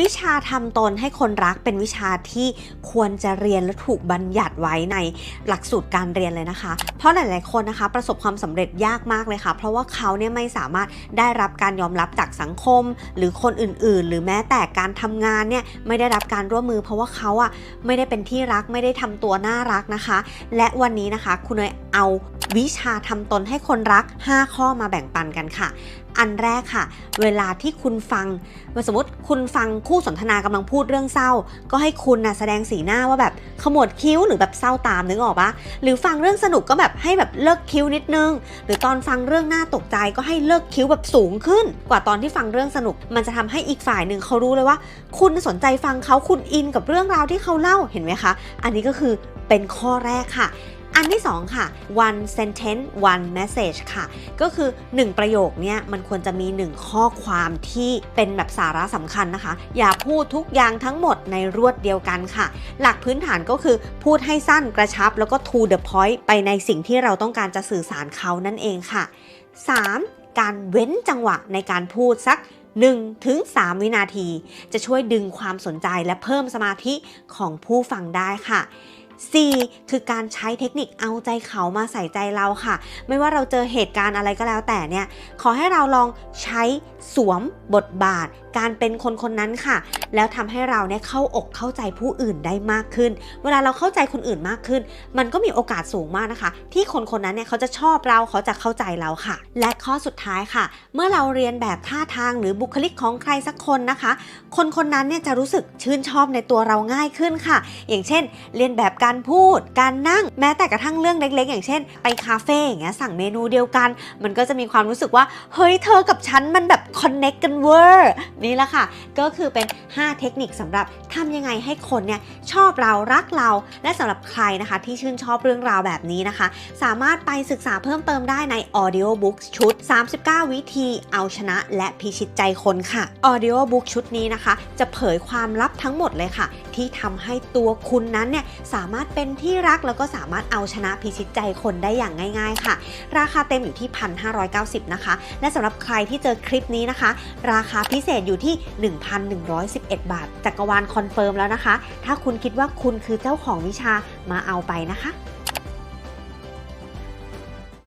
วิชาทำตนให้คนรักเป็นวิชาที่ควรจะเรียนและถูกบัญญัติไว้ในหลักสูตรการเรียนเลยนะคะ เพราะหลาย ๆ คนนะคะ ประสบความสำเร็จยากมากเลยค่ะ เพราะว่าเขาเนี่ยไม่สามารถได้รับการยอมรับจากสังคม หรือคนอื่น ๆ หรือแม้แต่การทำงานเนี่ยไม่ได้รับการร่วมมือ เพราะว่าเขาอะไม่ได้เป็นที่รักไม่ได้ทำตัวน่ารักนะคะ และวันนี้นะคะคุณเนยเอาวิชาทำตนให้คนรัก 5 ข้อมาแบ่งปันกันค่ะ อันแรกค่ะ เวลาที่คุณฟังสมมติคุณฟังคู่สนทนากำลังพูดเรื่องเศร้า ก็ให้คุณนะแสดงสีหน้าว่าแบบขมวดคิ้วหรือแบบเศร้าตามนึกออกปะหรือฟังเรื่องสนุกก็แบบให้แบบเลิกคิ้วนิดนึง หรือตอนฟังเรื่องน่าตกใจก็ให้เลิกคิ้วแบบสูงขึ้น กว่าตอนที่ฟังเรื่องสนุก มันจะทำให้อีกฝ่ายหนึ่งเขารู้เลยว่า คุณสนใจฟังเขาคุณอินกับเรื่องราวที่เขาเล่าเห็นไหมคะ อันนี้ก็คือเป็นข้อแรกค่ะ อันที่ 2 ค่ะ one sentence one message ค่ะ ก็คือ 1 ประโยคเนี่ยมันควรจะมี 1 ข้อความที่เป็นแบบสาระสำคัญนะคะ อย่าพูดทุกอย่างทั้งหมดในรวดเดียวกันค่ะ หลักพื้นฐานก็คือพูดให้สั้นกระชับ แล้วก็ to the point ไปในสิ่งที่เราต้องการจะสื่อสารเขานั่นเองค่ะ 3. การเว้นจังหวะในการพูดสัก1ถึง3วินาที จะช่วยดึงความสนใจและเพิ่มสมาธิของผู้ฟังได้ค่ะ 4. คือการใช้เทคนิคเอาใจเขามาใส่ใจเราค่ะ ไม่ว่าเราเจอเหตุการณ์อะไรก็แล้วแต่เนี่ย ขอให้เราลองใช้สวมบทบาท การเป็นคนคนนั้นค่ะ แล้วทำให้เราเนี่ยเข้าอกเข้าใจผู้อื่นได้มากขึ้น เวลาเราเข้าใจคนอื่นมากขึ้น มันก็มีโอกาสสูงมากนะคะ ที่คนคนนั้นเนี่ยเขาจะชอบเราเขาจะเข้าใจเราค่ะ และข้อสุดท้ายค่ะ เมื่อเราเรียนแบบท่าทางหรือบุคลิกของใครสักคนนะคะ คนคนนั้นเนี่ยจะรู้สึกชื่นชอบในตัวเราง่ายขึ้นค่ะ อย่างเช่น เรียนแบบการการพูด การนั่ง แม้แต่กระทั่งเรื่องเล็ก ๆ อย่างเช่น ไปคาเฟ่อย่างเงี้ยสั่งเมนูเดียวกัน มันก็จะมีความรู้สึกว่า เฮ้ยเธอกับฉันมันแบบคอนเน็กกันเวอร์นี่แหละค่ะ ก็คือเป็น 5 เทคนิคสำหรับทำยังไงให้คนเนี่ยชอบเรารักเรา และสำหรับใครนะคะ ที่ชื่นชอบเรื่องราวแบบนี้นะคะ สามารถไปศึกษาเพิ่มเติมได้ใน Audio Book ชุด 39 วิธีเอาชนะ และพิชิตใจคนค่ะ Audio Book ชุดนี้นะคะ จะเผยความลับทั้งหมดเลยค่ะ ที่ทำให้ตัวคุณนั้นเนี่ยสามารถารถเป็นที่รักแล้วก็สามารถเอาชนะพิชิตใจคนได้อย่างง่าย ๆ ค่ะ ราคาเต็มอยู่ที่ 1,590 นะคะ และสำหรับใครที่เจอคลิปนี้นะคะ ราคาพิเศษอยู่ที่ 1,111 บาท จักรวาลคอนเฟิร์มแล้วนะคะ ถ้าคุณคิดว่าคุณคือเจ้าของวิชามาเอาไปนะคะ